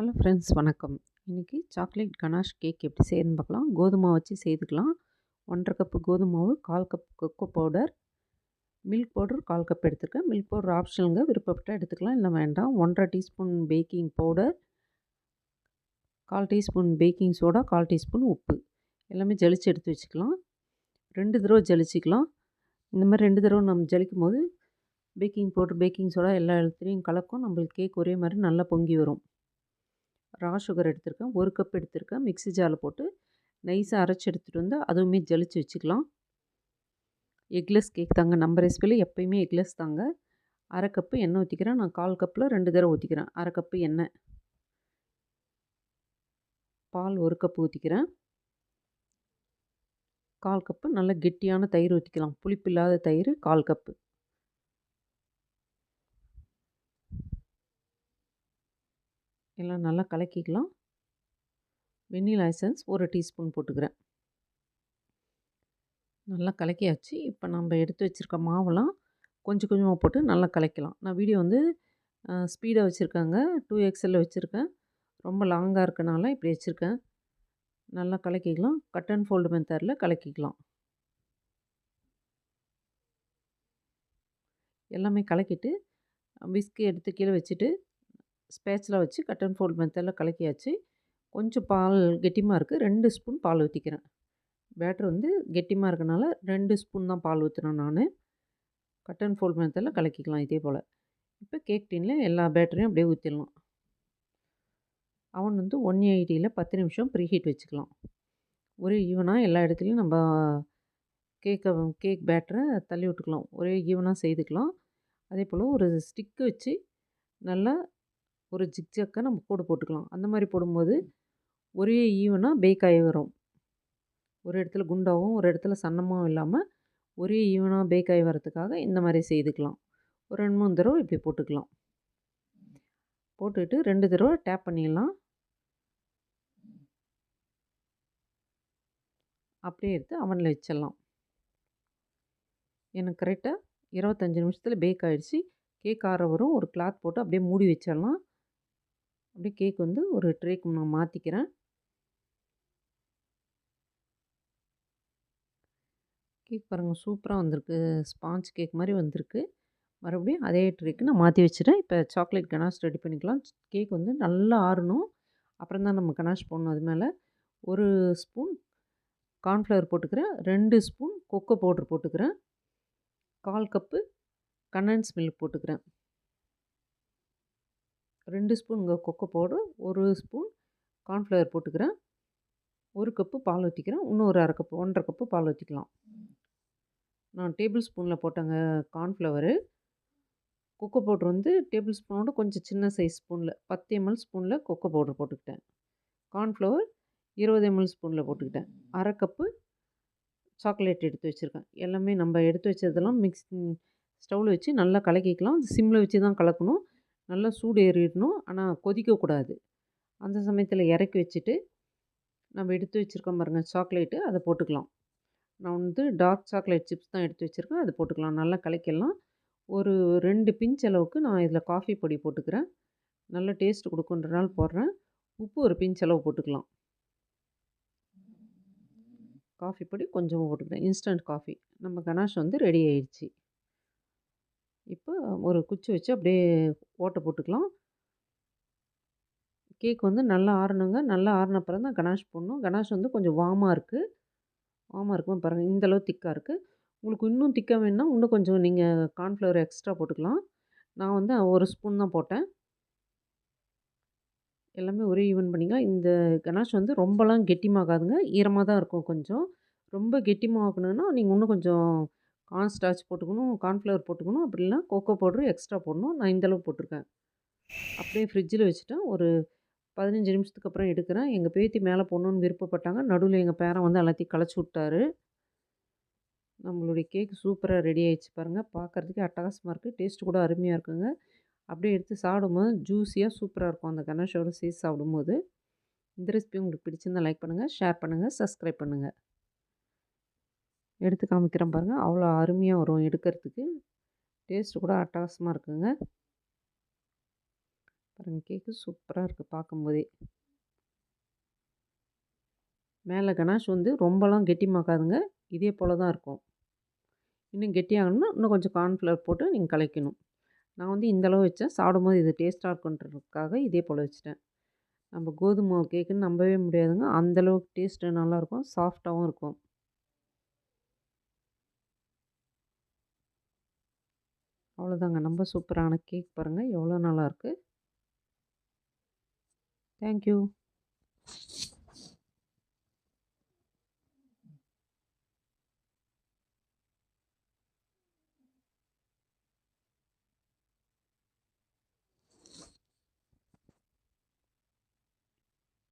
Hello friends வணக்கம். இன்றைக்கி chocolate ganache cake எப்படி செய்யணும் பார்க்கலாம். கோதுமை வச்சு செய்துக்கலாம். ஒன்றரை கப்பு கோதுமாவு கால் cup cocoa powder milk powder கால் கப் எடுத்துருக்கேன். மில்க் பவுடர் ஆப்ஷனுங்க விருப்பப்பட்டால் எடுத்துக்கலாம். இல்லை வேண்டாம். ஒன்றரை டீஸ்பூன் பேக்கிங் பவுடர் கால் டீஸ்பூன் பேக்கிங் சோடா கால் டீஸ்பூன் உப்பு. எல்லாமே ஜலிச்சு எடுத்து வச்சுக்கலாம். ரெண்டு தடவை ஜலிச்சிக்கலாம். இந்த மாதிரி ரெண்டு தடவை நம்ம ஜலிக்கும் போது பேக்கிங் பவுடர் பேக்கிங் சோடா எல்லா இடத்துலையும் கலக்கும். நம்மளுக்கு கேக் ஒரே மாதிரி நல்லா பொங்கி வரும். ரா சுகர் எடுத்திருக்கேன். ஒரு கப் எடுத்திருக்கேன். மிக்ஸி ஜாரில் போட்டு நைஸாக அரைச்சி எடுத்துகிட்டு வந்து அதுவுமே ஜலிச்சு வச்சுக்கலாம். எக்லெஸ் கேக் தாங்க. நம்ம ரெசிபியில் எப்போயுமே எக்லெஸ் தாங்க. அரை கப்பு எண்ணெய் ஊற்றிக்கிறேன் நான் கால் கப்பில் ரெண்டு தடவை ஊற்றிக்கிறேன் அரை கப்பு எண்ணெய். பால் ஒரு கப்பு ஊற்றிக்கிறேன் கால் கப்பு. நல்ல கெட்டியான தயிர் ஊற்றிக்கலாம் புளிப்பில்லாத தயிர் கால் கப்பு. எல்லாம் நல்லா கலக்கிக்கலாம். வெண்ணிலா எசன்ஸ் ஒரு டீஸ்பூன் போட்டுக்கிறேன். நல்லா கலக்கியாச்சு. இப்போ நம்ம எடுத்து வச்சுருக்க மாவெல்லாம் கொஞ்சம் கொஞ்சமாக போட்டு நல்லா கலக்கலாம். நான் வீடியோ வந்து ஸ்பீடாக வச்சுருக்காங்க. டூ எக்ஸலில் வச்சுருக்கேன். ரொம்ப லாங்காக இருக்கனால இப்படி வச்சுருக்கேன். நல்லா கலக்கிக்கலாம். கட் அண்ட் ஃபோல்டு மெத்தடில் கலக்கிக்கலாம். எல்லாமே கலக்கிட்டு விஸ்கி எடுத்து கீழே வச்சுட்டு ஸ்பேச்சில் வச்சு கட் அண்ட் ஃபோல்ட் மெத்தடில் கலக்கியாச்சு. கொஞ்சம் பால் கெட்டிமாக இருக்குது ரெண்டு ஸ்பூன் பால் ஊற்றிக்கிறேன் பேட்டர் வந்து கெட்டிமாக இருக்கனால ரெண்டு ஸ்பூன் தான் பால் ஊற்றுனேன் நான். கட் அண்ட் ஃபோல்ட் மெத்தடில் கலக்கிக்கலாம் இதே போல். இப்போ கேக் டீனில் எல்லா பேட்டரையும் அப்படியே ஊற்றிடலாம் அவன் வந்து ஒன் எயிட்டியில் பத்து நிமிஷம் ப்ரீ ஹீட் வச்சுக்கலாம். ஒரே ஈவனாக எல்லா இடத்துலையும் நம்ம கேக்கை கேக் பேட்டரை தள்ளி விட்டுக்கலாம். ஒரே ஈவனாக செய்துக்கலாம். அதே போல் ஒரு ஸ்டிக்கு வச்சு நல்லா ஒரு ஜிக்ஜாக்காக நம்ம கோடு போட்டுக்கலாம். அந்த மாதிரி போடும்போது ஒரே ஈவனாக பேக் ஆகி வரும். ஒரு இடத்துல குண்டாகவும் ஒரு இடத்துல சன்னமாகவும் இல்லாமல் ஒரே ஈவனாக பேக் ஆகி வரதுக்காக இந்த மாதிரி செய்துக்கலாம். ஒரு ரெண்டு மூணு தடவை இப்படி போட்டுக்கலாம். போட்டுட்டு ரெண்டு தடவை டேப் பண்ணிடலாம். அப்படியே எடுத்து அவனில் வச்சிடலாம். எனக்கு கரெக்டாக இருபத்தஞ்சி நிமிஷத்தில் பேக் ஆகிடுச்சு கேக் ஆற வரும். ஒரு கிளாத் போட்டு அப்படியே மூடி வச்சிடலாம். அப்படியே கேக் வந்து ஒரு ட்ரேக்கு நான் மாற்றிக்கிறேன் கேக் பாருங்கள் சூப்பராக வந்திருக்கு. ஸ்பாஞ்ச் கேக் மாதிரி வந்திருக்கு. மறுபடியும் அதே ட்ரேக்கு நான் மாற்றி வச்சுட்டேன் இப்போ சாக்லேட் கனாஷ் ரெடி பண்ணிக்கலாம். கேக் வந்து நல்லா ஆறணும். அப்புறம் தான் நம்ம கனாஷ் போடணும். அது மேலே ஒரு ஸ்பூன் கார்ன்ஃப்ளவர் போட்டுக்கிறேன். ரெண்டு ஸ்பூன் கொக்கோ பவுட்ரு போட்டுக்கிறேன். கால் கப்பு கண்டன்ஸ் மில்க் போட்டுக்கிறேன். ரெண்டு ஸ்பூன் கொக்கோ பவுடர் ஒரு ஸ்பூன் கார்ன்ஃப்ளவர் போட்டுக்கிறேன். ஒரு கப்பு பால் ஊற்றிக்கிறேன் இன்னும் ஒரு அரை கப்பு ஒன்றரை கப்பு பால் ஊற்றிக்கலாம் நான் டேபிள் ஸ்பூனில் போட்டேங்க கார்ன்ஃப்ளவரு. கொக்கோ பவுட்ரு வந்து டேபிள் ஸ்பூனோட கொஞ்சம் சின்ன சைஸ் ஸ்பூனில் பத்து எம்எல் ஸ்பூனில் கொக்கோ பவுட்ரு போட்டுக்கிட்டேன். கார்ன்ஃப்ளவர் இருபது எம்எல் ஸ்பூனில் போட்டுக்கிட்டேன். அரை கப்பு சாக்லேட் எடுத்து வச்சுருக்கேன். எல்லாமே நம்ம எடுத்து வச்சதெல்லாம் மிக்ஸ் ஸ்டவ்வில் வச்சு நல்லா கலக்கிக்கலாம். சிம்மில் வச்சு தான் கலக்கணும். நல்லா சூடு ஏறிடணும். ஆனால் கொதிக்கக்கூடாது அந்த சமயத்தில் இறக்கி வச்சுட்டு நம்ம எடுத்து வச்சுருக்கோம் பாருங்கள் சாக்லேட்டு அதை போட்டுக்கலாம். நான் வந்து டார்க் சாக்லேட் சிப்ஸ் தான் எடுத்து வச்சுருக்கேன். அதை போட்டுக்கலாம். நல்லா கலக்கிடலாம். ஒரு ரெண்டு பிஞ்ச் அளவுக்கு நான் இதில் காஃபி பொடி போட்டுக்கிறேன். நல்ல டேஸ்ட் கொடுக்குன்றனால போடுறேன். உப்பு ஒரு பிஞ்ச் அளவு போட்டுக்கலாம். காஃபி பொடி கொஞ்சமாக போட்டுக்கிறேன் இன்ஸ்டன்ட் காஃபி. நம்ம கனாஷ் வந்து ரெடி ஆயிடுச்சு. இப்போ ஒரு குச்சி வச்சு அப்படியே ஓட்டை போட்டுக்கலாம். கேக் வந்து நல்லா ஆறணுங்க. நல்லா ஆறின அப்புறம் தான் கனாஷ் போடணும். கனாஷ் வந்து கொஞ்சம் வாமாக இருக்குது வாமாக இருக்கும் பாருங்கள் இந்தளவு திக்காக இருக்குது உங்களுக்கு இன்னும் திக்காக வேணும்னா இன்னும் கொஞ்சம் நீங்கள் கார்ன்ஃப்ளவர் எக்ஸ்ட்ரா போட்டுக்கலாம். நான் வந்து ஒரு ஸ்பூன் தான் போட்டேன். எல்லாமே ஒரே ஈவன் பண்ணிக்கலாம் இந்த கனாஷ் வந்து ரொம்பலாம் கெட்டிமாகாதுங்க ஈரமாக தான் இருக்கும் கொஞ்சம். ரொம்ப கெட்டிமாகணுன்னா நீங்கள் இன்னும் கொஞ்சம் கார்ன் ஸ்டார்ச் போட்டுக்கணும் கார்ன்ஃப்ளவர் போட்டுக்கணும். அப்படி இல்லைனா கோகோ பவுட்ரு எக்ஸ்ட்ரா போடணும். நான் இந்தளவு போட்டிருக்கேன். அப்படியே ஃப்ரிட்ஜில் வச்சுட்டேன். ஒரு பதினஞ்சு நிமிஷத்துக்கு அப்புறம் எடுக்கிறேன். எங்கள் பேத்தி மேலே போடணுன்னு விருப்பப்பட்டாங்க. நடுவில் எங்கள் பேரன் வந்து எல்லாத்தையும் களைச்சி விட்டாரு. நம்மளுடைய கேக் சூப்பராக ரெடி ஆகிடுச்சு பாருங்கள் பார்க்குறதுக்கே அட்டகாசமாக இருக்குது டேஸ்ட்டு கூட அருமையாக இருக்குங்க. அப்படியே எடுத்து சாப்பிடும்போது ஜூஸியாக சூப்பராக இருக்கும். அந்த கணேஷோட சேர்த்து சாப்பிடும்போது. இந்த ரெசிபி உங்களுக்கு பிடிச்சிருந்தால் லைக் பண்ணுங்கள் ஷேர் பண்ணுங்கள் சப்ஸ்கிரைப் பண்ணுங்கள் எடுத்து காமிக்கிறேன் பாருங்கள் அவ்வளோ அருமையாக வரும் எடுக்கிறதுக்கு டேஸ்ட்டு கூட அட்டகாசமாக இருக்குங்க பாருங்கள் கேக்கு சூப்பராக இருக்குது பார்க்கும்போதே. மேலே கனாஷ் வந்து ரொம்பலாம் கெட்டிமாக்காதுங்க. இதே போல் தான் இருக்கும். இன்னும் கெட்டியாகணும்னா, இன்னும் கொஞ்சம் கார்ன்ஃப்ளவர் போட்டு நீங்கள் கலைக்கணும் நான் வந்து இந்த அளவு வச்சேன். சாப்பிடும்போது இது டேஸ்ட்டாக இருக்குன்றதுக்காக இதே போல் வச்சுட்டேன். நம்ம கோதுமை கேக்குன்னு நம்பவே முடியாதுங்க. அந்தளவுக்கு டேஸ்ட்டு நல்லாயிருக்கும். சாஃப்டாகவும் இருக்கும். அவ்வளோதாங்க. ரொம்ப சூப்பரான கேக் பாருங்கள் எவ்வளோ நல்லாயிருக்கு. Thank you.